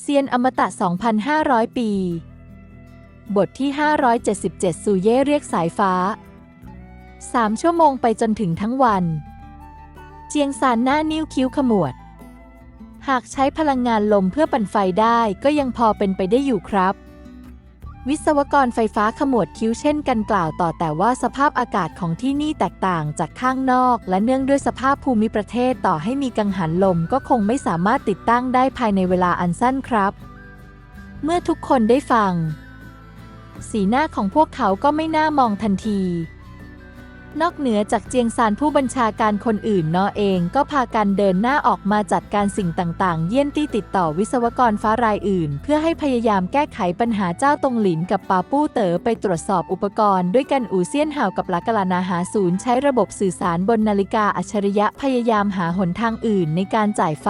เซียนอมตะ 2,500 ปี บทที่ 577 ซูเย่เรียกสายฟ้า 3 ชั่วโมงไปจนถึงทั้งวัน เจียงซานหน้านิ้วคิ้วขมวด หากใช้พลังงานลมเพื่อปั่นไฟได้ก็ยังพอเป็นไปได้อยู่ครับ วิศวกรไฟฟ้าขมวดคิ้วเช่นกันกล่าวต่อแต่ว่าสภาพอากาศของที่นี่แตกต่างจากข้างนอก และเนื่องด้วยสภาพภูมิประเทศต่อให้มีกังหันลมก็คงไม่สามารถติดตั้งได้ภายในเวลาอันสั้นครับ เมื่อทุกคนได้ฟัง สีหน้าของพวกเขาก็ไม่น่ามองทันที นอกเหนือจากเจียงซานผู้บัญชาการคนอื่นนอเองก็พากันเดินหน้าออกมาจัดการสิ่งต่างๆ เยี่ยนที่ติดต่อวิศวกรฟ้ารายอื่น เพื่อให้พยายามแก้ไขปัญหาเจ้าตงหลินกับปาปู้เต๋อไปตรวจสอบอุปกรณ์ด้วยกันอูเซียนห่าวกับลักกลานาหาศูนย์ใช้ระบบสื่อสารบนนาฬิกาอัจฉริยะพยายามหาหนทางอื่นในการจ่ายไฟ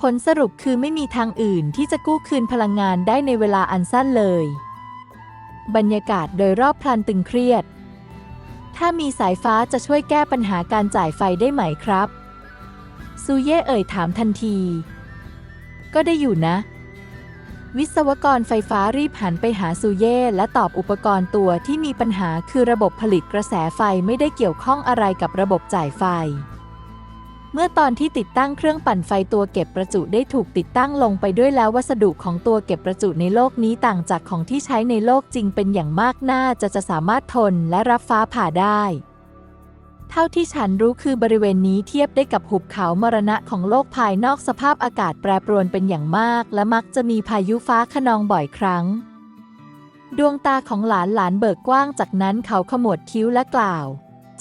ผลสรุปคือไม่มีทางอื่นที่จะกู้คืนพลังงานได้ในเวลาอันสั้นเลย บรรยากาศโดยรอบพลันตึงเครียด ถ้ามีสายฟ้าจะช่วยแก้ปัญหาการจ่ายไฟได้ไหมครับ ซูเย่เอ่ยถามทันที ก็ได้อยู่นะ วิศวกรไฟฟ้ารีบหันไปหาซูเย่และตอบอุปกรณ์ตัวที่มีปัญหาคือระบบผลิตกระแสไฟไม่ได้เกี่ยวข้องอะไรกับระบบจ่ายไฟ เมื่อตอนที่ติดตั้งเครื่องปั่นไฟตัวเก็บประจุได้ถูกติดตั้งลงไปด้วยแล้ววัสดุของตัวเก็บประจุในโลกนี้ต่างจากของที่ใช้ในโลกจริงเป็นอย่างมากน่าจะจะสามารถทนและรับฟ้าผ่าได้ เท่าที่ฉันรู้คือบริเวณนี้เทียบได้กับหุบเขามรณะของโลกภายนอกสภาพอากาศแปรปรวนเป็นอย่างมาก และมักจะมีพายุฟ้าขนองบ่อยครั้ง ดวงตาของหลานหลานเบิกกว้างจากนั้นเขาขมวดคิ้วและกล่าว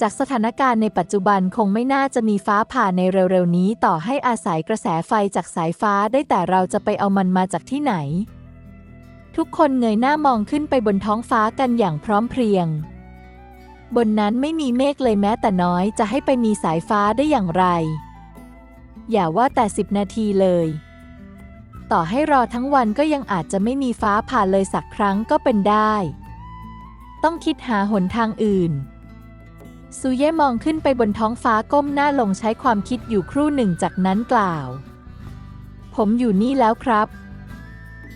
จากสถานการณ์ในปัจจุบันคงไม่น่าจะมีฟ้าผ่าในเร็วๆนี้ต่อให้อาศัยกระแสไฟจากสายฟ้าได้แต่เราจะไปเอามันมาจากที่ไหน ทุกคนเงยหน้ามองขึ้นไปบนท้องฟ้ากันอย่างพร้อมเพรียง บนนั้นไม่มีเมฆเลยแม้แต่น้อยจะให้ไปมีสายฟ้าได้อย่างไร อย่าว่าแต่สิบนาทีเลย ต่อให้รอทั้งวันก็ยังอาจจะไม่มีฟ้าผ่าเลยสักครั้งก็เป็นได้ ต้องคิดหาหนทางอื่น ซูเย่มองขึ้นไปบนท้องฟ้าก้มหน้าลงใช้ความคิดอยู่ครู่หนึ่งจากนั้นกล่าว ผมอยู่นี่แล้วครับ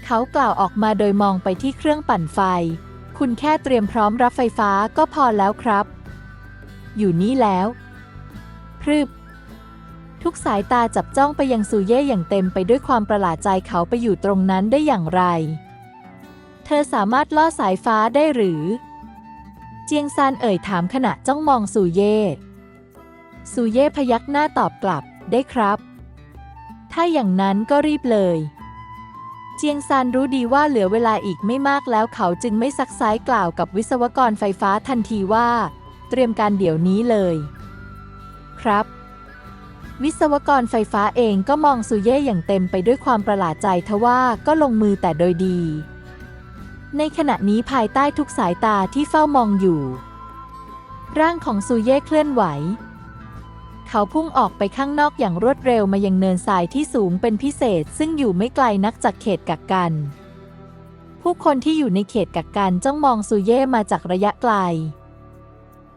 เขากล่าวออกมาโดยมองไปที่เครื่องปั่นไฟ คุณแค่เตรียมพร้อมรับไฟฟ้าก็พอแล้วครับ อยู่นี่แล้ว พรึบ ทุกสายตาจับจ้องไปยังซูเย่อย่างเต็มไปด้วยความประหลาดใจเขาไปอยู่ตรงนั้นได้อย่างไร เธอสามารถล่อสายฟ้าได้หรือ เจียงซานเอ่ยถามขณะจ้องมองซูเย่ซูเย่พยักหน้าตอบกลับได้ครับ ถ้าอย่างนั้นก็รีบเลย เจียงซานรู้ดีว่าเหลือเวลาอีกไม่มากแล้วเขาจึงไม่ซักไซ้กล่าวกับวิศวกรไฟฟ้าทันทีว่า เตรียมการเดี๋ยวนี้เลย ครับ วิศวกรไฟฟ้าเองก็มองซูเย่อย่างเต็มไปด้วยความประหลาดใจทว่าก็ลงมือแต่โดยดี ในขณะนี้ภายใต้ทุกสายตาที่เฝ้ามองอยู่ ร่างของซูเย่เคลื่อนไหว เขาพุ่งออกไปข้างนอกอย่างรวดเร็วมายังเนินทรายที่สูงเป็นพิเศษซึ่งอยู่ไม่ไกลนักจากเขตกักกัน ผู้คนที่อยู่ในเขตกักกันจ้องมองซูเย่มาจากระยะไกล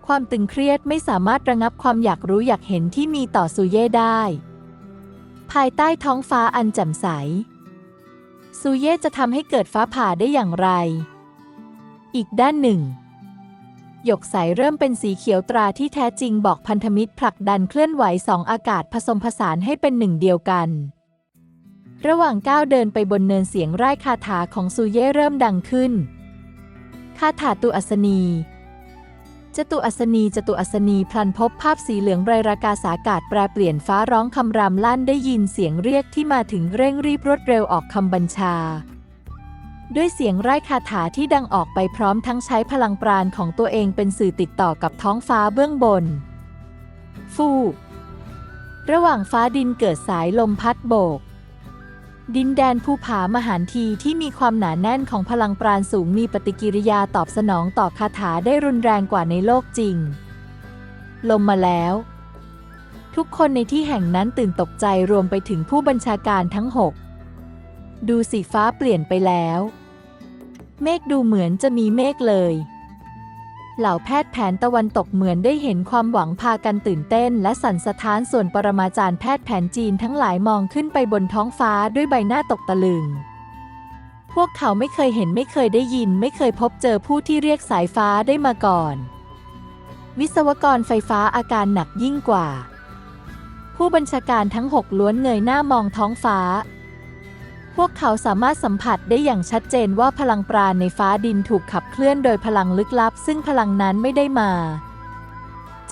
ความตึงเครียดไม่สามารถระงับความอยากรู้อยากเห็นที่มีต่อซูเย่ได้ ภายใต้ท้องฟ้าอันแจ่มใส ซูเย่จะทำให้เกิดฟ้าผ่าได้อย่างไร อีกด้านหนึ่ง หยกใสเริ่มเป็นสีเขียวตราที่แท้จริงบอกพันธมิตรผลักดันเคลื่อนไหวสองอากาศผสมผสานให้เป็นหนึ่งเดียวกัน ระหว่างก้าวเดินไปบนเนินเสียงไร้คาถาของซูเย่เริ่มดังขึ้น คาถาตุอัศนี จตุอัศนีจตุอัศนีพลันพบภาพสีเหลืองไรรากาสากาศแปรเปลี่ยนฟ้าร้องคำรามลั่นได้ยินเสียงเรียกที่มาถึงเร่งรีบรวดเร็วออกคำบัญชา ด้วยเสียงไร้คาถาที่ดังออกไปพร้อมทั้งใช้พลังปราณของตัวเองเป็นสื่อติดต่อกับท้องฟ้าเบื้องบน ฟู ระหว่างฟ้าดินเกิดสายลมพัดโบก ดินแดนภูผามหานทีที่มีความหนาแน่นของพลังปราณสูงมีปฏิกิริยาตอบสนองต่อคาถาได้รุนแรงกว่าในโลกจริง ลมมาแล้ว ทุกคนในที่แห่งนั้นตื่นตกใจรวมไปถึงผู้บัญชาการทั้งหกดูสีฟ้าเปลี่ยนไปแล้ว เมฆดูเหมือนจะมีเมฆเลย เหล่าแพทย์แผนตะวันตกเหมือนได้เห็นความหวังพากันตื่นเต้น และสั่นสะท้านส่วนปรมาจารย์แพทย์แผนจีนทั้งหลายมองขึ้นไปบนท้องฟ้าด้วยใบหน้าตกตะลึง พวกเขาไม่เคยเห็นไม่เคยได้ยิน ไม่เคยพบเจอผู้ที่เรียกสายฟ้าได้มาก่อน วิศวกรไฟฟ้าอาการหนักยิ่งกว่า ผู้บัญชาการทั้งหกล้วนเงยหน้ามองท้องฟ้า พวกเขาสามารถสัมผัสได้อย่างชัดเจนว่าพลังปราณในฟ้าดินถูกขับเคลื่อนโดยพลังลึกลับ ซึ่งพลังนั้นไม่ได้มา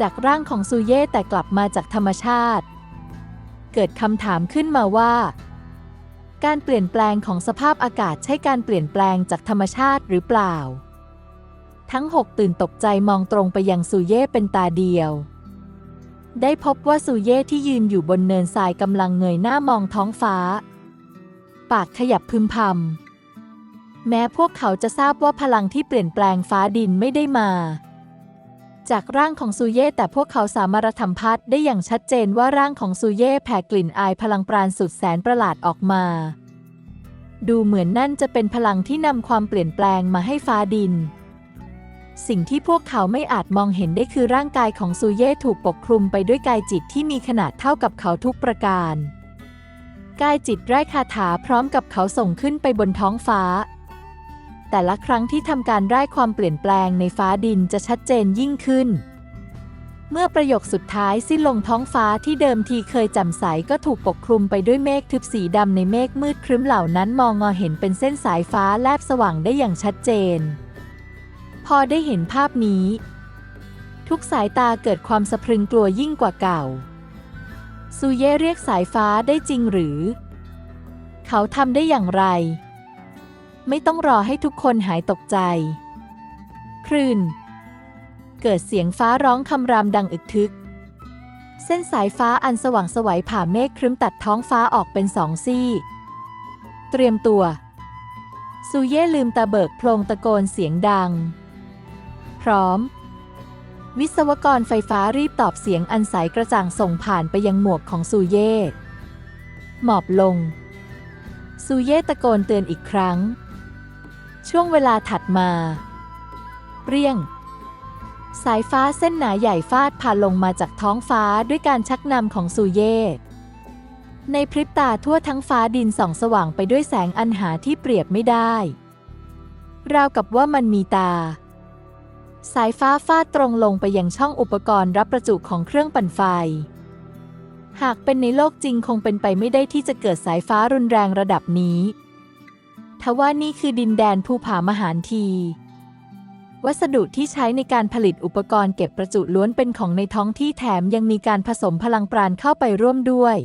จากร่างของซูเย่แต่กลับมาจากธรรมชาติ เกิดคำถามขึ้นมาว่า การเปลี่ยนแปลงของสภาพอากาศใช่การเปลี่ยนแปลงจากธรรมชาติหรือเปล่า ทั้งหกตื่นตกใจมองตรงไปยังซูเย่เป็นตาเดียวได้พบว่าซูเย่ที่ยืนอยู่บนเนินทรายกำลังเงยหน้ามองท้องฟ้า ปากขยับพึมพำแม้พวกเขาจะทราบว่าพลังที่เปลี่ยนแปลงฟ้าดินไม่ได้มา จากร่างของซูเย่แต่พวกเขาสามารถสัมผัสได้อย่างชัดเจนว่าร่างของซูเย่แผ่กลิ่นอายพลังปราณสุดแสนประหลาดออกมา ดูเหมือนนั่นจะเป็นพลังที่นำความเปลี่ยนแปลงมาให้ฟ้าดินสิ่งที่พวกเขาไม่อาจมองเห็นได้คือร่างกายของซูเย่ถูกปกคลุมไปด้วยกายจิตที่มีขนาดเท่ากับเขาทุกประการ กายจิตไร้คาถาพร้อมกับเขาส่งขึ้นไปบนท้องฟ้า แต่ละครั้งที่ทำการไร้ความเปลี่ยนแปลงในฟ้าดินจะชัดเจนยิ่งขึ้น เมื่อประโยคสุดท้ายสิ้นลงท้องฟ้าที่เดิมทีเคยจ่มใสก็ถูกปกคลุมไปด้วยเมฆทึบสีดำในเมฆมืดครึ้มเหล่านั้นมองงอเห็นเป็นเส้นสายฟ้าแลบสว่างได้อย่างชัดเจน พอได้เห็นภาพนี้ ทุกสายตาเกิดความสะพรึงกลัวยิ่งกว่าเก่า ซูเย่เรียกสายฟ้าได้จริงหรือ เขาทำได้อย่างไร ไม่ต้องรอให้ทุกคนหายตกใจ คลื่น เกิดเสียงฟ้าร้องคำรามดังอึกทึก เส้นสายฟ้าอันสว่างสวัยผ่าเมฆครึ้มตัดท้องฟ้าออกเป็นสองซี่ เตรียมตัว ซูเย่ลืมตาเบิกโพลงตะโกนเสียงดัง พร้อม วิศวกรไฟฟ้ารีบตอบเสียงอันใสกระจ่างส่งผ่านไปยังหมวกของซูเย่หมอบลง ซูเย่ตะโกนเตือนอีกครั้ง ช่วงเวลาถัดมา เปรี้ยง สายฟ้าเส้นหนาใหญ่ฟาดผ่านลงมาจากท้องฟ้าด้วยการชักนำของซูเย่ในพริบตาทั่วทั้งฟ้าดินส่องสว่างไปด้วยแสงอันหาที่เปรียบไม่ได้ ราวกับว่ามันมีตา สายฟ้าฟาดตรงลงไปยังช่องอุปกรณ์รับประจุของเครื่องปั่นไฟ หากเป็นในโลกจริงคงเป็นไปไม่ได้ที่จะเกิดสายฟ้ารุนแรงระดับนี้ทว่านี่คือดินแดนภูผามหานที วัสดุที่ใช้ในการผลิตอุปกรณ์เก็บประจุล้วนเป็นของในท้องที่แถมยังมีการผสมพลังปราณเข้าไปร่วมด้วย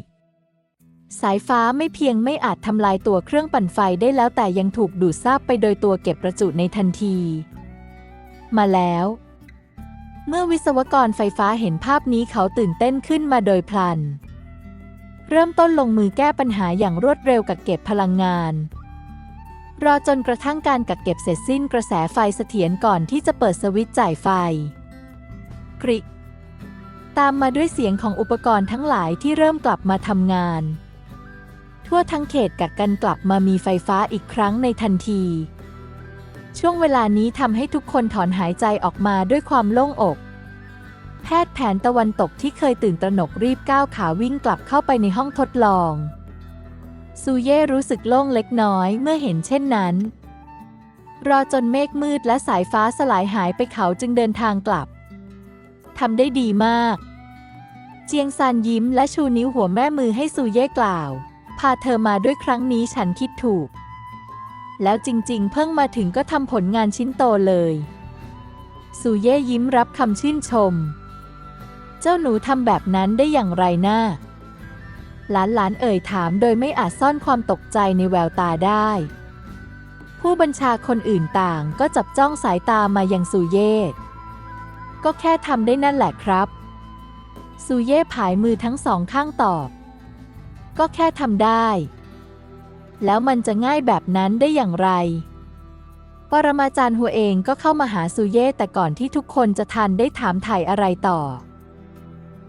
สายฟ้าไม่เพียงไม่อาจทำลายตัวเครื่องปั่นไฟได้แล้วแต่ยังถูกดูดซาบไปโดยตัวเก็บประจุในทันที มาแล้ว เมื่อวิศวกรไฟฟ้าเห็นภาพนี้เขาตื่นเต้นขึ้นมาโดยพลัน เริ่มต้นลงมือแก้ปัญหาอย่างรวดเร็วกับเก็บพลังงาน รอจนกระทั่งการกักเก็บเสร็จสิ้นกระแสไฟเสถียรก่อนที่จะเปิดสวิตช์จ่ายไฟกริกตามมาด้วยเสียงของอุปกรณ์ทั้งหลายที่เริ่มกลับมาทำงาน ทั่วทั้งเขตกักกันกลับมามีไฟฟ้าอีกครั้งในทันที ช่วงเวลานี้ทำให้ทุกคนถอนหายใจออกมาด้วยความโล่งอก แพทย์แผนตะวันตกที่เคยตื่นตระหนกรีบก้าวขาวิ่งกลับเข้าไปในห้องทดลอง ซูเย่รู้สึกโล่งเล็กน้อยเมื่อเห็นเช่นนั้น รอจนเมฆมืดและสายฟ้าสลายหายไปเขาจึงเดินทางกลับทำได้ดีมาก เจียงซานยิ้มและชูนิ้วหัวแม่มือให้ซูเย่กล่าว พาเธอมาด้วยครั้งนี้ฉันคิดถูก แล้วจริงๆ เพิ่งมาถึงก็ทำผลงานชิ้นโตเลยซูเย่ยิ้มรับคำชื่นชม เจ้าหนูทำแบบนั้นได้อย่างไรนะ่าหลานหลานเอ่ยถามโดยไม่อาจซ่อนความตกใจในแววตาได้ ผู้บัญชาคนอื่นต่างก็จับจ้องสายตามายังซูเย่ก็แค่ทำได้นั่นแหละครับ ซูเย่ผายมือทั้งสองข้างตอบ ก็แค่ทำได้ แล้วมันจะง่ายแบบนั้นได้อย่างไร ปรมาจารย์หัวเองก็เข้ามาหาซูเย่แต่ก่อนที่ทุกคนจะทันได้ถามถ่ายอะไรต่อ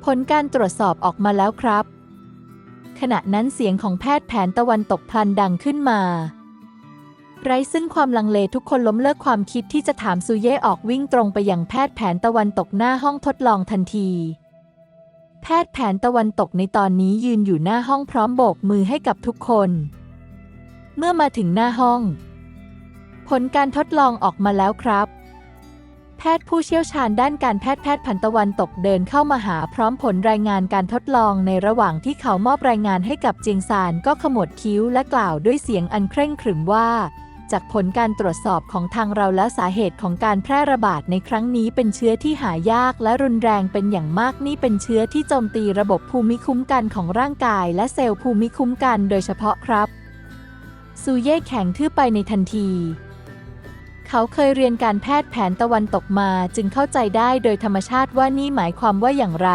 ผลการตรวจสอบออกมาแล้วครับ ขณะนั้นเสียงของแพทย์แผนตะวันตกพลันดังขึ้นมา ไร้ซึ่งความลังเลทุกคนล้มเลิกความคิดที่จะถามซูเย่ออกวิ่งตรงไปยังแพทย์แผนตะวันตกหน้าห้องทดลองทันทีแพทย์แผนตะวันตกในตอนนี้ยืนอยู่หน้าห้องพร้อมโบกมือให้กับทุกคน เมื่อมาถึงหน้าห้อง ผลการทดลองออกมาแล้วครับ แพทย์ผู้เชี่ยวชาญด้านการแพทย์แพทย์พันตะวันตกเดินเข้ามาหาพร้อมผลรายงานการทดลองในระหว่างที่เขามอบรายงานให้กับเจียงซานก็ขมวดคิ้วและกล่าวด้วยเสียงอันเคร่งขรึมว่า จากผลการตรวจสอบของทางเราและสาเหตุของการแพร่ระบาดในครั้งนี้เป็นเชื้อที่หายากและรุนแรงเป็นอย่างมากนี่เป็นเชื้อที่โจมตีระบบภูมิคุ้มกันของร่างกาย และเซลล์ภูมิคุ้มกันโดยเฉพาะครับ ซูเย่แข็งทื่อไปในทันที เขาเคยเรียนการแพทย์แผนตะวันตกมาจึงเข้าใจได้โดยธรรมชาติว่านี่หมายความว่าอย่างไร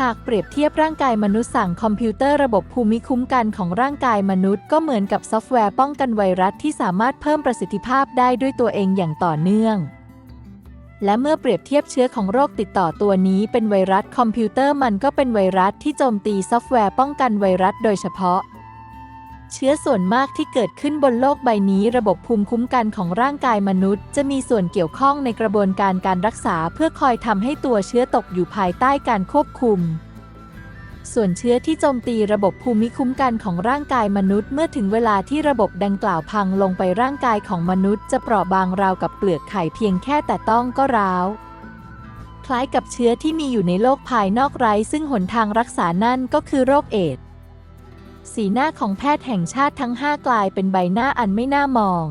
หากเปรียบเทียบร่างกายมนุษย์สั่งคอมพิวเตอร์ระบบภูมิคุ้มกันของร่างกายมนุษย์ก็เหมือนกับซอฟต์แวร์ป้องกันไวรัสที่สามารถเพิ่มประสิทธิภาพได้ด้วยตัวเองอย่างต่อเนื่องและเมื่อเปรียบเทียบเชื้อของโรคติดต่อตัวนี้เป็นไวรัสคอมพิวเตอร์มันก็เป็นไวรัสที่โจมตีซอฟต์แวร์ป้องกันไวรัสโดยเฉพาะ เชื้อส่วนมากที่เกิดขึ้นบนโลกใบนี้ ระบบภูมิคุ้มกันของร่างกายมนุษย์ จะมีส่วนเกี่ยวข้องในกระบวนการการรักษาเพื่อคอยทำให้ตัวเชื้อตกอยู่ภายใต้การควบคุม ส่วนเชื้อที่โจมตีระบบภูมิคุ้มกันของร่างกายมนุษย์ เมื่อถึงเวลาที่ระบบดังกล่าวพังลงไปร่างกายของมนุษย์ จะเปราะบางราวกับเปลือกไข่เพียงแค่แต่ต้องก็ร้าวคล้ายกับเชื้อที่มีอยู่ในโลกภายนอกไร้ ซึ่งหนทางรักษานั่นก็คือโรคเอด สีหน้าของแพทย์แห่งชาติทั้งห้ากลายเป็นใบหน้าอันไม่น่ามอง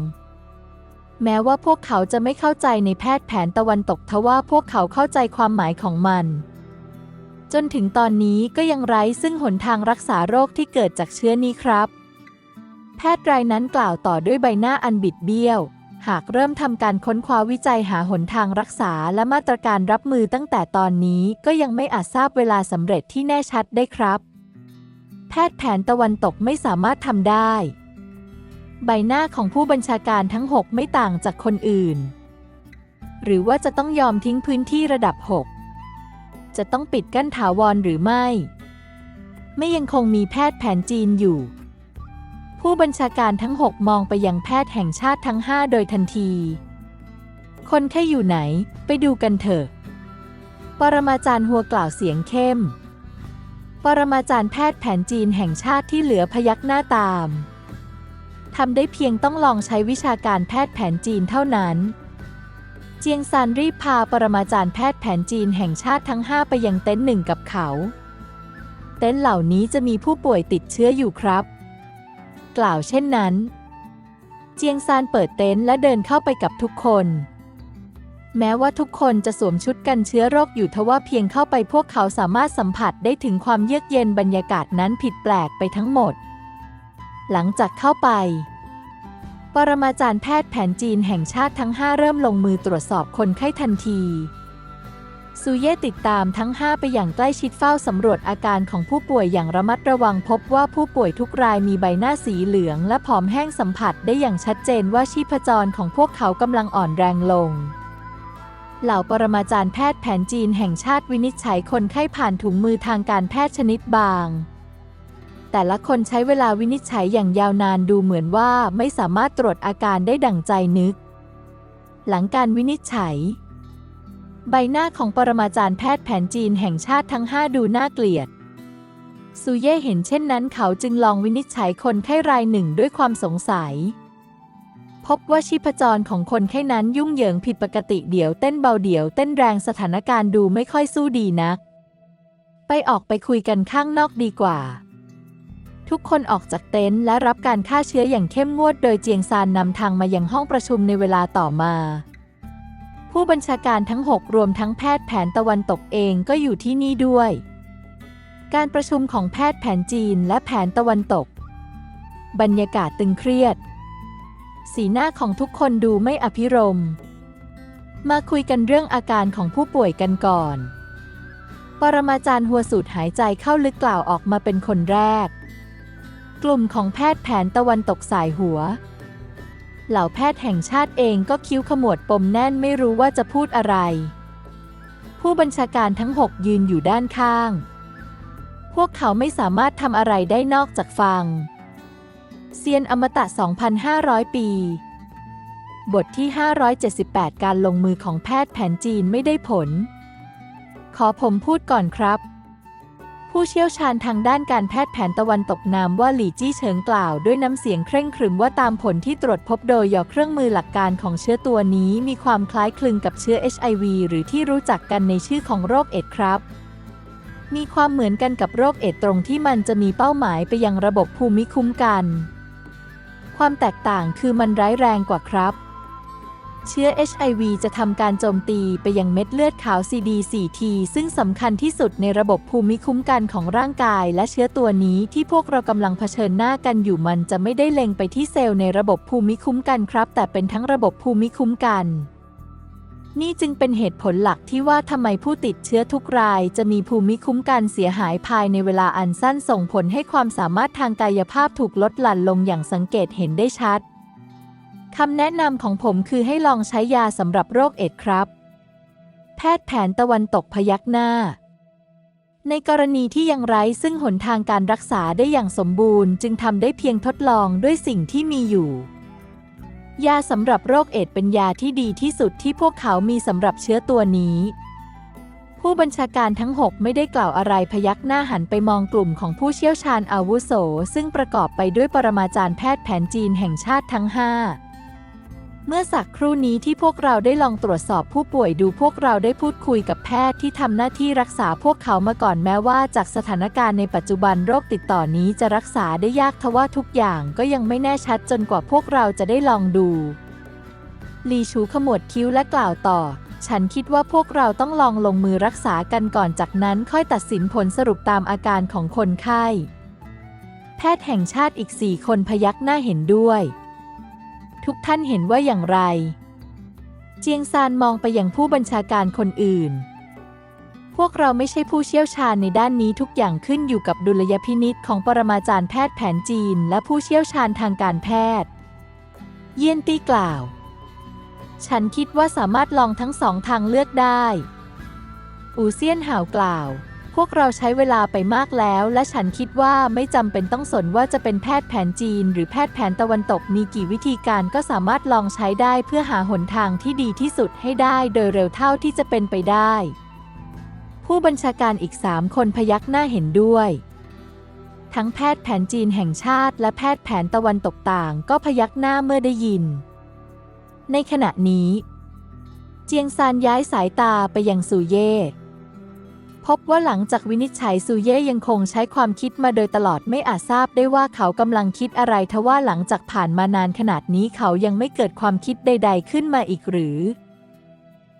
แม้ว่าพวกเขาจะไม่เข้าใจในแพทย์แผนตะวันตกทว่าพวกเขาเข้าใจความหมายของมัน จนถึงตอนนี้ก็ยังไร้ซึ่งหนทางรักษาโรคที่เกิดจากเชื้อนี้ครับ แพทย์รายนั้นกล่าวต่อด้วยใบหน้าอันบิดเบี้ยว หากเริ่มทำการค้นคว้าวิจัยหาหนทางรักษาและมาตรการรับมือตั้งแต่ตอนนี้ก็ยังไม่อาจทราบเวลาสำเร็จที่แน่ชัดได้ครับ พทย์แผนตะวันตกไม่สามารถทำได้ ใบหน้าของผู้บัญชาการทั้ง 6 ไม่ต่างจากคนอื่น หรือว่าจะต้องยอมทิ้งพื้นที่ระดับ 6 จะต้องปิดกั้นถาวรหรือไม่ ไม่ยังคงมีแพทย์แผนจีนอยู่ ผู้บัญชาการทั้ง 6 มองไปยังแพทย์แห่งชาติทั้ง 5 โดยทันที คนแค่อยู่ไหน ไปดูกันเถอะ ปรมาจารย์หัวกล่าวเสียงเข้ม ปรมาจารย์แพทย์แผนจีนแห่งชาติที่เหลือพยักหน้าตาม ทำได้เพียงต้องลองใช้วิชาการแพทย์แผนจีนเท่านั้น เจียงซานรีบพาปรมาจารย์แพทย์แผนจีนแห่งชาติทั้ง 5 ไปยังเต็นท์หนึ่งกับเขา เต็นท์เหล่านี้จะมีผู้ป่วยติดเชื้ออยู่ครับ กล่าวเช่นนั้น เจียงซานเปิดเต็นท์และเดินเข้าไปกับทุกคน แม้ว่าทุกคนจะสวมชุดกันเชื้อโรคอยู่ทว่าเพียงเข้าไปพวกเขาสามารถสัมผัสได้ถึงความเยือกเย็นบรรยากาศนั้นผิดแปลกไปทั้งหมด หลังจากเข้าไป ปรมาจารย์แพทย์แผนจีนแห่งชาติทั้ง 5 เริ่มลงมือตรวจสอบคนไข้ทันทีซูเย่ติดตามทั้ง 5 ไปอย่างใกล้ชิดเฝ้าสำรวจอาการของผู้ป่วยอย่างระมัดระวังพบว่าผู้ป่วยทุกรายมีใบหน้าสีเหลืองและผอมแห้งสัมผัสได้อย่างชัดเจนว่าชีพจรของพวกเขากำลังอ่อนแรงลง เหล่าปรมาจารย์แพทย์แผนจีนแห่งชาติวินิจฉัยคนไข้ผ่านถุงมือทางการแพทย์ชนิดบาง แต่ละคนใช้เวลาวินิจฉัยอย่างยาวนานดูเหมือนว่าไม่สามารถตรวจอาการได้ดั่งใจนึก หลังการวินิจฉัย ใบหน้าของปรมาจารย์แพทย์แผนจีนแห่งชาติทั้ง 5 ดูน่าเกลียดซูเย่เห็นเช่นนั้นเขาจึงลองวินิจฉัยคนไข้รายหนึ่งด้วยความสงสัย พบว่าชีพจรของคนไข้นั้นยุ่งเหยิงผิดปกติเดี๋ยวเต้นเบาเดี๋ยวเต้นแรงสถานการณ์ดูไม่ค่อยสู้ดีนัก ไปออกไปคุยกันข้างนอกดีกว่า ทุกคนออกจากเต็นท์และรับการฆ่าเชื้ออย่างเข้มงวดโดยเจียงซานนำทางมายังห้องประชุมในเวลาต่อมา ผู้บัญชาการทั้ง 6 รวมทั้งแพทย์แผนตะวันตกเองก็อยู่ที่นี่ด้วย การประชุมของแพทย์แผนจีนและแผนตะวันตก บรรยากาศตึงเครียด สีหน้าของทุกคนดูไม่อภิรม มาคุยกันเรื่องอาการของผู้ป่วยกันก่อน ปรมาจารย์หัวสูดหายใจเข้าลึกกล่าวออกมาเป็นคนแรก กลุ่มของแพทย์แผนตะวันตกสายหัว เหล่าแพทย์แห่งชาติเองก็คิ้วขมวดปมแน่นไม่รู้ว่าจะพูดอะไร ผู้บัญชาการทั้งหกยืนอยู่ด้านข้าง พวกเขาไม่สามารถทำอะไรได้นอกจากฟัง เซียนอมตะ 2,500 ปี บทที่ 578 การลงมือของแพทย์แผนจีนไม่ได้ผล ขอผมพูดก่อนครับ ผู้เชี่ยวชาญทางด้านการแพทย์แผนตะวันตกนามว่าหลี่จี้เฉิงกล่าวด้วยน้ำเสียงเคร่งครึมว่าตามผลที่ตรวจพบโดยยอเครื่องมือหลักการของเชื้อตัวนี้มีความคล้ายคลึงกับเชื้อ HIV หรือที่รู้จักกันในชื่อของโรคเอดส์ครับมีความเหมือนกันกับโรคเอดส์ตรงที่มันจะมีเป้าหมายไปยังระบบภูมิคุ้มกัน ความแตกต่างคือมันร้ายแรงกว่าครับ เชื้อ HIV จะทำการโจมตีไปยังเม็ดเลือดขาว CD4T ซึ่งสำคัญที่สุดในระบบภูมิคุ้มกันของร่างกาย และเชื้อตัวนี้ที่พวกเรากำลังเผชิญหน้ากันอยู่มันจะไม่ได้เล็งไปที่เซลล์ในระบบภูมิคุ้มกันครับ แต่เป็นทั้งระบบภูมิคุ้มกัน นี่จึงเป็นเหตุผลหลักที่ว่าทำไมผู้ติดเชื้อทุกราย จะมีภูมิคุ้มกันเสียหายภายในเวลาอันสั้นส่งผลให้ความสามารถทางกายภาพถูกลดหลั่นลงอย่างสังเกตเห็นได้ชัดคำแนะนำของผมคือให้ลองใช้ยาสำหรับโรคเอดครับ แพทย์แผนตะวันตกพยักหน้า ในกรณีที่ยังไร้ซึ่งหนทางการรักษาได้อย่างสมบูรณ์ จึงทำได้เพียงทดลองด้วยสิ่งที่มีอยู่ ยาสำหรับโรคเอดเป็นยาที่ดีที่สุดที่พวกเขามีสำหรับเชื้อตัวนี้ ผู้บัญชาการทั้ง 6 ไม่ได้กล่าวอะไรพยักหน้าหันไปมองกลุ่มของผู้เชี่ยวชาญอาวุโส ซึ่งประกอบไปด้วยปรมาจารย์แพทย์แผนจีนแห่งชาติทั้ง 5 เมื่อสักครู่นี้ที่พวกเราได้ลองตรวจสอบผู้ป่วยดูพวกเราได้พูดคุยกับแพทย์ที่ทำหน้าที่รักษาพวกเขามาก่อนแม้ว่า จากสถานการณ์ในปัจจุบันโรคติดต่อนี้จะรักษาได้ยากทว่าทุกอย่างก็ยังไม่แน่ชัดจนกว่าพวกเราจะได้ลองดู ลีชูขมวดคิ้วและกล่าวต่อ ฉันคิดว่าพวกเราต้องลองลงมือรักษากันก่อนจากนั้นค่อยตัดสินผลสรุปตามอาการของคนไข้ แพทย์แห่งชาติอีกสี่คนพยักหน้าเห็นด้วย ทุกท่านเห็นว่าอย่างไร เจียงซานมองไปยังผู้บัญชาการคนอื่น พวกเราไม่ใช่ผู้เชี่ยวชาญในด้านนี้ทุกอย่างขึ้นอยู่กับดุลยพินิษของปรมาจารย์แพทย์แผนจีน และผู้เชี่ยวชาญทางการแพทย์ เยี่ยนตี้กล่าว ฉันคิดว่าสามารถลองทั้งสองทางเลือกได้ อูเซียนห่าวกล่าว พวกเราใช้เวลาไปมากแล้ว และฉันคิดว่าไม่จำเป็นต้องสนว่าจะเป็นแพทย์แผนจีน หรือแพทย์แผนตะวันตกมีกี่วิธีการก็สามารถลองใช้ได้เพื่อหาหนทางที่ดีที่สุดให้ได้โดยเร็วเท่าที่จะเป็นไปได้ ผู้บัญชาการอีกสามคนพยักหน้าเห็นด้วย ทั้งแพทย์แผนจีนแห่งชาติและแพทย์แผนตะวันตกต่างก็พยักหน้าเมื่อได้ยิน ในขณะนี้ เจียงซานย้ายสายตาไปยังซูเย่ พบว่าหลังจากวินิจฉัยซูเย่ยังคงใช้ความคิดมาโดยตลอดไม่อาจทราบได้ว่าเขากำลังคิดอะไรทว่าหลังจากผ่านมานานขนาดนี้เขายังไม่เกิดความคิดใด ๆ ขึ้นมาอีกหรือ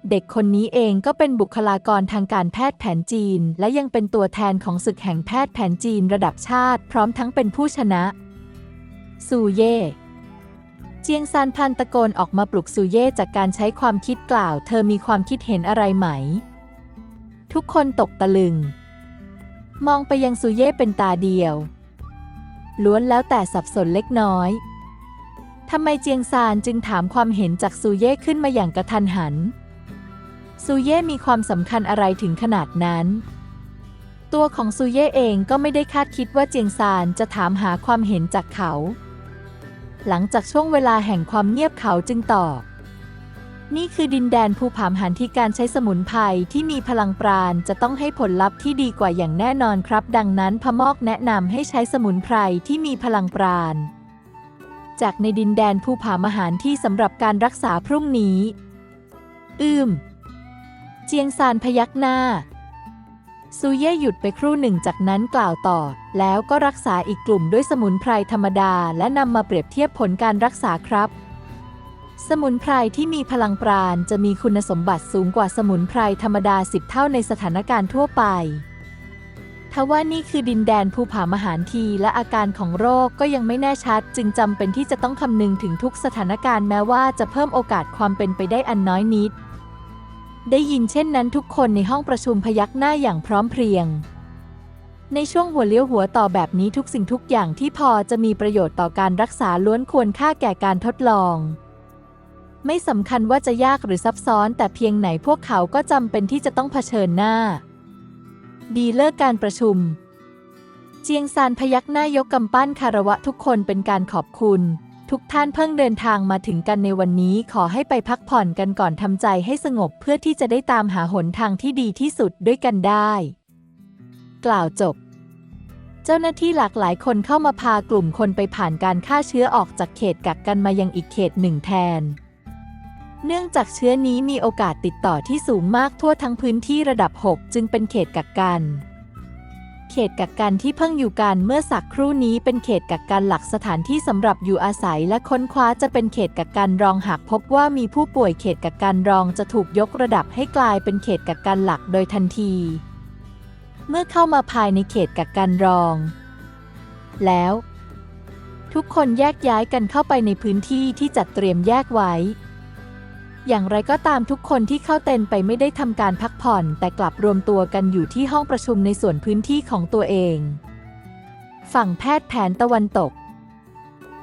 เด็กคนนี้เองก็เป็นบุคลากรทางการแพทย์แผนจีน และยังเป็นตัวแทนของศึกแห่งแพทย์แผนจีนระดับชาติ พร้อมทั้งเป็นผู้ชนะซูเย่เจียงซานพลันตะโกนออกมาปลุกซูเย่จากการใช้ความคิดกล่าว เธอมีความคิดเห็นอะไรไหม ทุกคนตกตะลึง มองไปยังซูเย่เป็นตาเดียว ล้วนแล้วแต่สับสนเล็กน้อยทำไมเจียงซานจึงถามความเห็นจากซูเย่ขึ้นมาอย่างกระทันหัน ซูเย่มีความสำคัญอะไรถึงขนาดนั้น ตัวของซูเย่เองก็ไม่ได้คาดคิดว่าเจียงซานจะถามหาความเห็นจากเขา หลังจากช่วงเวลาแห่งความเงียบเขาจึงตอบ นี่คือดินแดนภูผามหันที่การใช้สมุนไพรที่มีพลังปราณจะต้องให้ผลลัพธ์ที่ดีกว่าอย่างแน่นอนครับ ดังนั้นพมอกแนะนำให้ใช้สมุนไพรที่มีพลังปราณ จากในดินแดนภูผามหันที่สำหรับการรักษาพรุ่งนี้ อืม เจียงซานพยักหน้าซูเย่หยุดไปครู่หนึ่งจากนั้นกล่าวต่อ แล้วก็รักษาอีกกลุ่มด้วยสมุนไพรธรรมดา และนำมาเปรียบเทียบผลการรักษาครับ สมุนไพรที่มีพลังปราณจะมีคุณสมบัติสูงกว่าสมุนไพรธรรมดาสิบเท่าในสถานการณ์ทั่วไป ทว่านี่คือดินแดนภูผามหานทีและอาการของโรคก็ยังไม่แน่ชัด จึงจำเป็นที่จะต้องคำนึงถึงทุกสถานการณ์แม้ว่าจะเพิ่มโอกาสความเป็นไปได้อันน้อยนิด ได้ยินเช่นนั้นทุกคนในห้องประชุมพยักหน้าอย่างพร้อมเพรียงในช่วงหัวเลี้ยวหัวต่อแบบนี้ทุกสิ่งทุกอย่างที่พอจะมีประโยชน์ต่อการรักษาล้วนควรค่าแก่การทดลอง ไม่สำคัญว่าจะยากหรือซับซ้อนแต่เพียงไหนพวกเขาก็จำเป็นที่จะต้องเผชิญหน้า ดีเลิกการประชุม เจียงซานพยักหน้ายกกำปั้นคารวะทุกคนเป็นการขอบคุณ ทุกท่านเพิ่งเดินทางมาถึงกันในวันนี้ขอให้ไปพักผ่อนกันก่อนทำใจให้สงบเพื่อที่จะได้ตามหาหนทางที่ดีที่สุดด้วยกันได้ กล่าวจบเจ้าหน้าที่หลากหลายคนเข้ามาพากลุ่มคนไปผ่านการฆ่าเชื้อออกจากเขตกักกันมายังอีกเขตหนึ่งแทน เนื่องจากเชื้อนี้มีโอกาสติดต่อที่สูงมากทั่วทั้งพื้นที่ระดับ 6 จึงเป็นเขตกักกัน เขตกักกันที่เพิ่งอยู่กันเมื่อสักครู่นี้เป็นเขตกักกันหลักสถานที่สำหรับอยู่อาศัยและค้นคว้าจะเป็นเขตกักกันรองหากพบว่ามีผู้ป่วยเขตกักกันรองจะถูกยกระดับให้กลายเป็นเขตกักกันหลักโดยทันที เมื่อเข้ามาภายในเขตกักกันรอง แล้ว ทุกคนแยกย้ายกันเข้าไปในพื้นที่ที่จัดเตรียมแยกไว้ อย่างไรก็ตามทุกคนที่เข้าเต็นไปไม่ได้ทำการพักผ่อน แต่กลับรวมตัวกันอยู่ที่ห้องประชุมในส่วนพื้นที่ของตัวเอง ฝั่งแพทย์แผนตะวันตก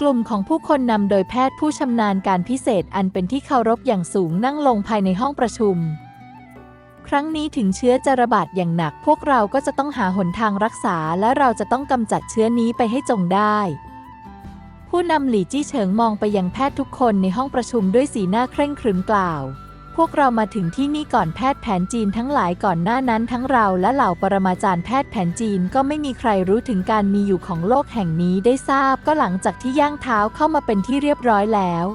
กลุ่มของผู้คนนำโดยแพทย์ผู้ชำนาญการพิเศษอันเป็นที่เคารพอย่างสูงนั่งลงภายในห้องประชุม ครั้งนี้ถึงเชื้อจะระบาดอย่างหนัก พวกเราก็จะต้องหาหนทางรักษา และเราจะต้องกำจัดเชื้อนี้ไปให้จงได้ ผู้นำหลี่จี้เฉิงมองไปยังแพทย์ทุกคนในห้องประชุมด้วยสีหน้าเคร่งครึมกล่าว พวกเรามาถึงที่นี่ก่อนแพทย์แผนจีนทั้งหลายก่อนหน้านั้นทั้งเราและเหล่าปรมาจารย์แพทย์แผนจีนก็ไม่มีใครรู้ถึงการมีอยู่ของโลกแห่งนี้ได้ทราบก็หลังจากที่ย่างเท้าเข้ามาเป็นที่เรียบร้อยแล้ว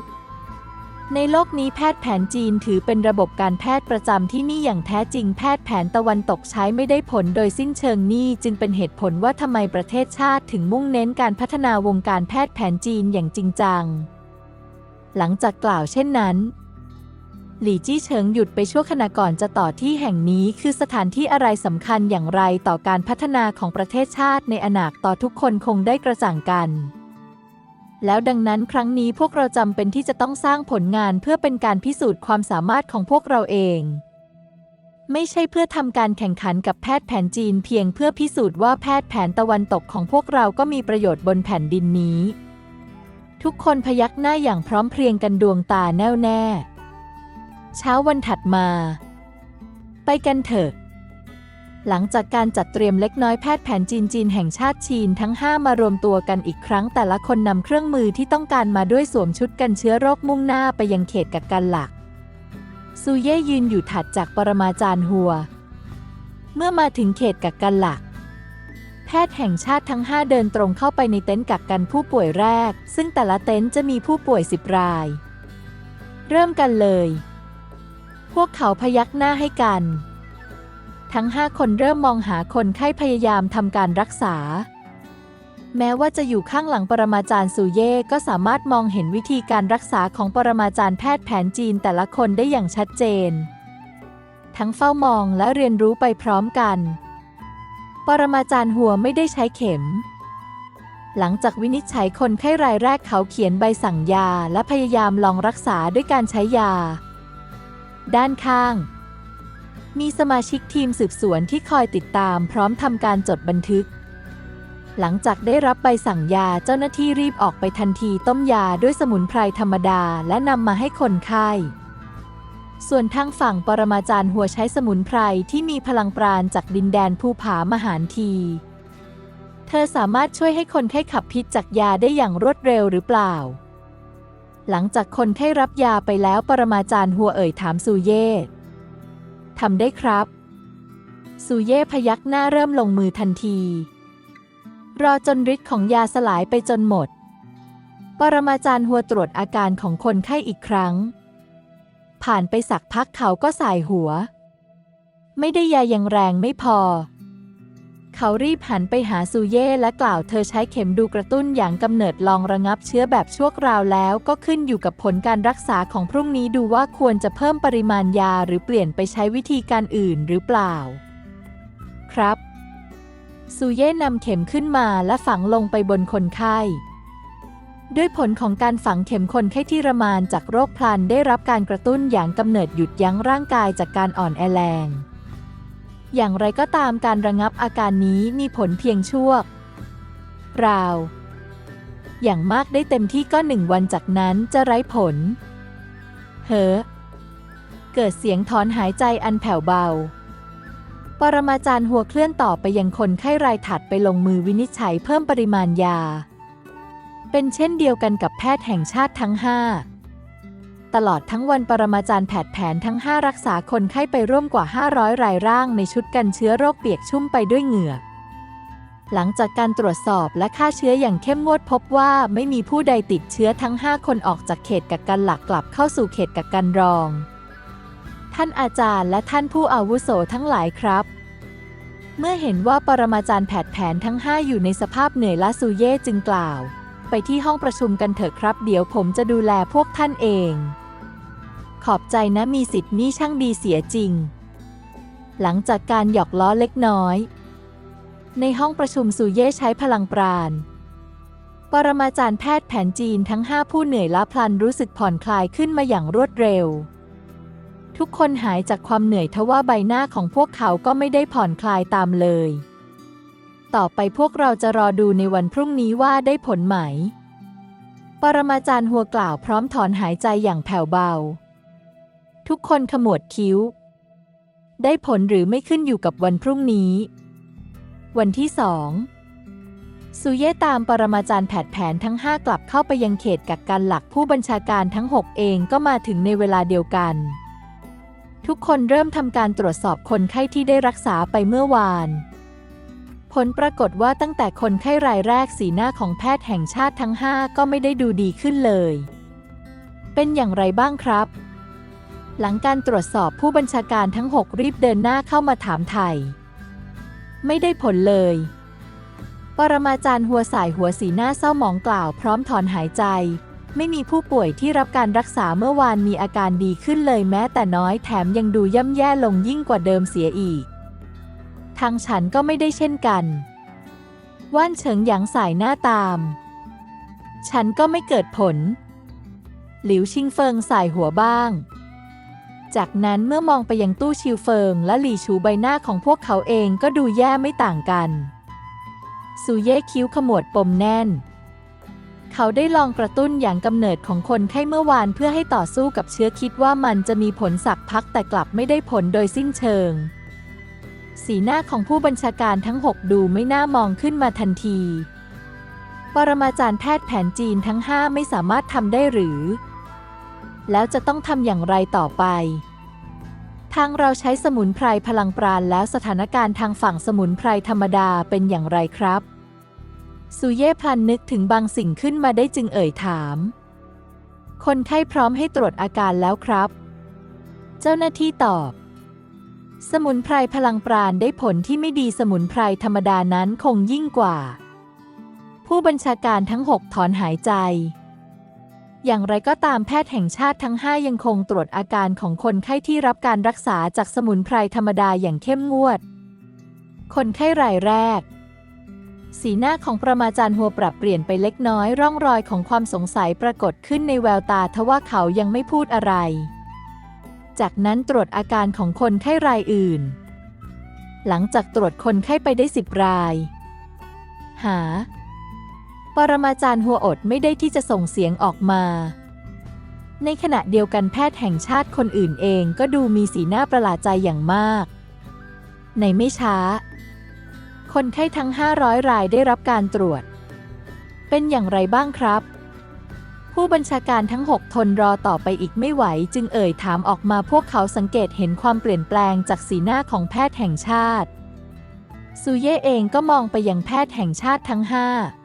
ในโลกนี้แพทย์แผนจีนถือเป็นระบบการแพทย์ประจำที่นี่อย่างแท้จริงแพทย์แผนตะวันตกใช้ไม่ได้ผลโดยสิ้นเชิงนี่จึงเป็นเหตุผลว่าทำไมประเทศชาติถึงมุ่งเน้นการพัฒนาวงการแพทย์แผนจีนอย่างจริงจัง หลังจากกล่าวเช่นนั้น หลี่จี้เฉิงหยุดไปชั่วขณะก่อนจะต่อที่แห่งนี้คือสถานที่อะไรสำคัญอย่างไรต่อการพัฒนาของประเทศชาติในอนาคตต่อทุกคนคงได้กระจ่างกัน แล้วดังนั้นครั้งนี้พวกเราจำเป็นที่จะต้องสร้างผลงานเพื่อเป็นการพิสูจน์ความสามารถของพวกเราเอง ไม่ใช่เพื่อทำการแข่งขันกับแพทย์แผนจีนเพียงเพื่อพิสูจน์ว่าแพทย์แผนตะวันตกของพวกเราก็มีประโยชน์บนแผ่นดินนี้ ทุกคนพยักหน้าอย่างพร้อมเพรียงกันดวงตาแน่วแน่ เช้าวันถัดมา ไปกันเถอะ หลังจากการจัดเตรียมเล็กน้อยแพทย์แผนจีนจีนแห่งชาติจีนทั้ง 5 มารวมตัวกันอีกครั้ง แต่ละคนนำเครื่องมือที่ต้องการมาด้วยสวมชุดกันเชื้อโรคมุ่งหน้าไปยังเขตกักกันหลัก ซูเย่ยืนอยู่ถัดจากปรมาจารย์หัว เมื่อมาถึงเขตกักกันหลัก แพทย์แห่งชาติทั้ง 5 เดินตรงเข้าไปในเต็นท์กักกันผู้ป่วยแรก ซึ่งแต่ละเต็นท์จะมีผู้ป่วย 10 ราย เริ่มกันเลย พวกเขาพยักหน้าให้กัน ทั้งห้าคนเริ่มมองหาคนไข้พยายามทำการรักษา แม้ว่าจะอยู่ข้างหลังปรมาจารย์ซูเย่ก็สามารถมองเห็นวิธีการรักษาของปรมาจารย์แพทย์แผนจีนแต่ละคนได้อย่างชัดเจน ทั้งเฝ้ามองและเรียนรู้ไปพร้อมกัน ปรมาจารย์หัวไม่ได้ใช้เข็มหลังจากวินิจฉัยคนไข้รายแรกเขาเขียนใบสั่งยาและพยายามลองรักษาด้วยการใช้ยา ด้านข้าง มีสมาชิกทีมสืบสวนที่คอยติดตามพร้อมทำการจดบันทึก หลังจากได้รับใบสั่งยาเจ้าหน้าที่รีบออกไปทันทีต้มยาด้วยสมุนไพรธรรมดาและนำมาให้คนไข้ ส่วนทางฝั่งปรมาจารย์หัวใช้สมุนไพรที่มีพลังปราณจากดินแดนภูผามหานที เธอสามารถช่วยให้คนไข้ขับพิษจากยาได้อย่างรวดเร็วหรือเปล่า หลังจากคนไข้รับยาไปแล้วปรมาจารย์หัวเอ่ยถามซูเย่ ทำได้ครับซูเย่พยักหน้าเริ่มลงมือทันที รอจนฤทธิ์ของยาสลายไปจนหมด ปรมาจารย์หัวตรวจอาการของคนไข้อีกครั้ง ผ่านไปสักพักเขาก็สายหัว ไม่ได้ยายังแรงไม่พอ เขารีบหันไปหาซูเย่และกล่าวเธอใช้เข็มดูกระตุ้นอย่างกำเนิดลองระงับเชื้อแบบชั่วคราวแล้ว ก็ขึ้นอยู่กับผลการรักษาของพรุ่งนี้ดูว่าควรจะเพิ่มปริมาณยาหรือเปลี่ยนไปใช้วิธีการอื่นหรือเปล่า ครับซูเย่นำเข็มขึ้นมาและฝังลงไปบนคนไข้ ด้วยผลของการฝังเข็มคนไข้ที่ระมานจากโรคพลันได้รับการกระตุ้นอย่างกำเนิดหยุดยั้งร่างกายจากการอ่อนแอแรง อย่างไรก็ตามการระงับอาการนี้มีผลเพียงชั่วคราว อย่างมากได้เต็มที่ก็หนึ่งวันจากนั้นจะไร้ผล เฮ้อเกิดเสียงถอนหายใจอันแผ่วเบา ปรมาจารย์หัวเคลื่อนต่อไปยังคนไข้รายถัดไปลงมือวินิจฉัยเพิ่มปริมาณยา เป็นเช่นเดียวกันกับแพทย์แห่งชาติทั้ง5 ตลอดทั้งวันปรมาจารย์แพทย์แผนทั้ง 5 รักษาคนไข้ไปร่วมกว่า 500 รายร่างในชุดกันเชื้อโรคเปียกชุ่มไปด้วยเหงื่อ หลังจากการตรวจสอบและฆ่าเชื้ออย่างเข้มงวดพบว่าไม่มีผู้ใดติดเชื้อทั้ง 5 คนออกจากเขตกักกันหลักกลับเข้าสู่เขตกักกันรอง ท่านอาจารย์และท่านผู้อาวุโสทั้งหลายครับเมื่อเห็นว่าปรมาจารย์แผดแผนทั้ง 5 อยู่ในสภาพเหนื่อยล้าซูเย่จึงกล่าว ไปที่ห้องประชุมกันเถอะครับ เดี๋ยวผมจะดูแลพวกท่านเอง ขอบใจนะมีสิทธิ์นี่ช่างดีเสียจริง หลังจากการหยอกล้อเล็กน้อย ในห้องประชุมซูเย่ใช้พลังปราณปรมาจารย์แพทย์แผนจีนทั้ง5ผู้เหนื่อยล้าพลันรู้สึกผ่อนคลายขึ้นมาอย่างรวดเร็ว ทุกคนหายจากความเหนื่อยทว่าใบหน้าของพวกเขาก็ไม่ได้ผ่อนคลายตามเลย ต่อไปพวกเราจะรอดูในวันพรุ่งนี้ว่าได้ผลไหม ปรมาจารย์หัวกล่าวพร้อมถอนหายใจอย่างแผ่วเบา ทุกคนขมวดคิ้ว ได้ผลหรือไม่ขึ้นอยู่กับวันพรุ่งนี้ วันที่สองซูเย่ตามปรมาจารย์แผดแผนทั้ง 5 กลับเข้าไปยังเขตกักกันหลักผู้บัญชาการทั้ง 6 เองก็มาถึงในเวลาเดียวกัน ทุกคนเริ่มทำการตรวจสอบคนไข้ที่ได้รักษาไปเมื่อวาน ผลปรากฏว่าตั้งแต่คนไข้รายแรกสีหน้าของแพทย์แห่งชาติทั้ง 5 ก็ไม่ได้ดูดีขึ้นเลย เป็นอย่างไรบ้างครับ หลังการตรวจสอบผู้บัญชาการทั้ง 6 รีบเดินหน้าเข้ามาถามไทย ไม่ได้ผลเลย ปรมาจารย์หัวสายหัวสีหน้าเศร้าหมองกล่าวพร้อมถอนหายใจ ไม่มีผู้ป่วยที่รับการรักษาเมื่อวานมีอาการดีขึ้นเลยแม้แต่น้อยแถมยังดูย่ำแย่ลงยิ่งกว่าเดิมเสียอีก ทางฉันก็ไม่ได้เช่นกัน ว่านเฉิงหยางสายหน้าตาม ฉันก็ไม่เกิดผล หลิวชิงเฟิงสายหัวบ้าง จากนั้นเมื่อมองไปยังตู้ชิวเฟิง และหลี่ชูใบหน้าของพวกเขาเองก็ดูแย่ไม่ต่างกันซูเย่คิ้วขมวดปมแน่น เขาได้ลองกระตุ้นอย่างกำเนิดของคนไข้เมื่อวานเพื่อให้ต่อสู้กับเชื้อคิดว่ามันจะมีผลสักพักแต่กลับไม่ได้ผลโดยสิ้นเชิง สีหน้าของผู้บัญชาการทั้ง 6 ดูไม่น่ามองขึ้นมาทันที ปรมาจารย์แพทย์แผนจีนทั้ง 5 ไม่สามารถทำได้หรือ แล้วจะต้องทำอย่างไรต่อไป ทางเราใช้สมุนไพรพลังปราณแล้วสถานการณ์ทางฝั่งสมุนไพรธรรมดาเป็นอย่างไรครับซูเย่พลันนึกถึงบางสิ่งขึ้นมาได้จึงเอ่ยถาม คนไข้พร้อมให้ตรวจอาการแล้วครับ เจ้าหน้าที่ตอบ สมุนไพรพลังปราณได้ผลที่ไม่ดีสมุนไพรธรรมดานั้นคงยิ่งกว่า ผู้บัญชาการทั้ง6ถอนหายใจ อย่างไรก็ตามแพทย์แห่งชาติทั้ง 5 ยังคงตรวจอาการของคนไข้ที่รับการรักษาจากสมุนไพรธรรมดาอย่างเข้มงวด คนไข้รายแรก สีหน้าของประมาจารย์หัวปรับเปลี่ยนไปเล็กน้อยร่องรอยของความสงสัยปรากฏขึ้นในแววตาทว่าเขายังไม่พูดอะไร จากนั้นตรวจอาการของคนไข้รายอื่น หลังจากตรวจคนไข้ไปได้สิบราย หา ปรมาจารย์หัวอดไม่ได้ที่จะส่งเสียงออกมา ในขณะเดียวกันแพทย์แห่งชาติคนอื่นเองก็ดูมีสีหน้าประหลาดใจอย่างมาก ในไม่ช้า คนไข้ทั้ง 500 รายได้รับการตรวจ เป็นอย่างไรบ้างครับ ผู้บัญชาการทั้ง 6 ทนรอต่อไปอีกไม่ไหว จึงเอ่ยถามออกมาพวกเขาสังเกตเห็นความเปลี่ยนแปลงจากสีหน้าของแพทย์แห่งชาติซูเย่เองก็มองไปยังแพทย์แห่งชาติทั้ง5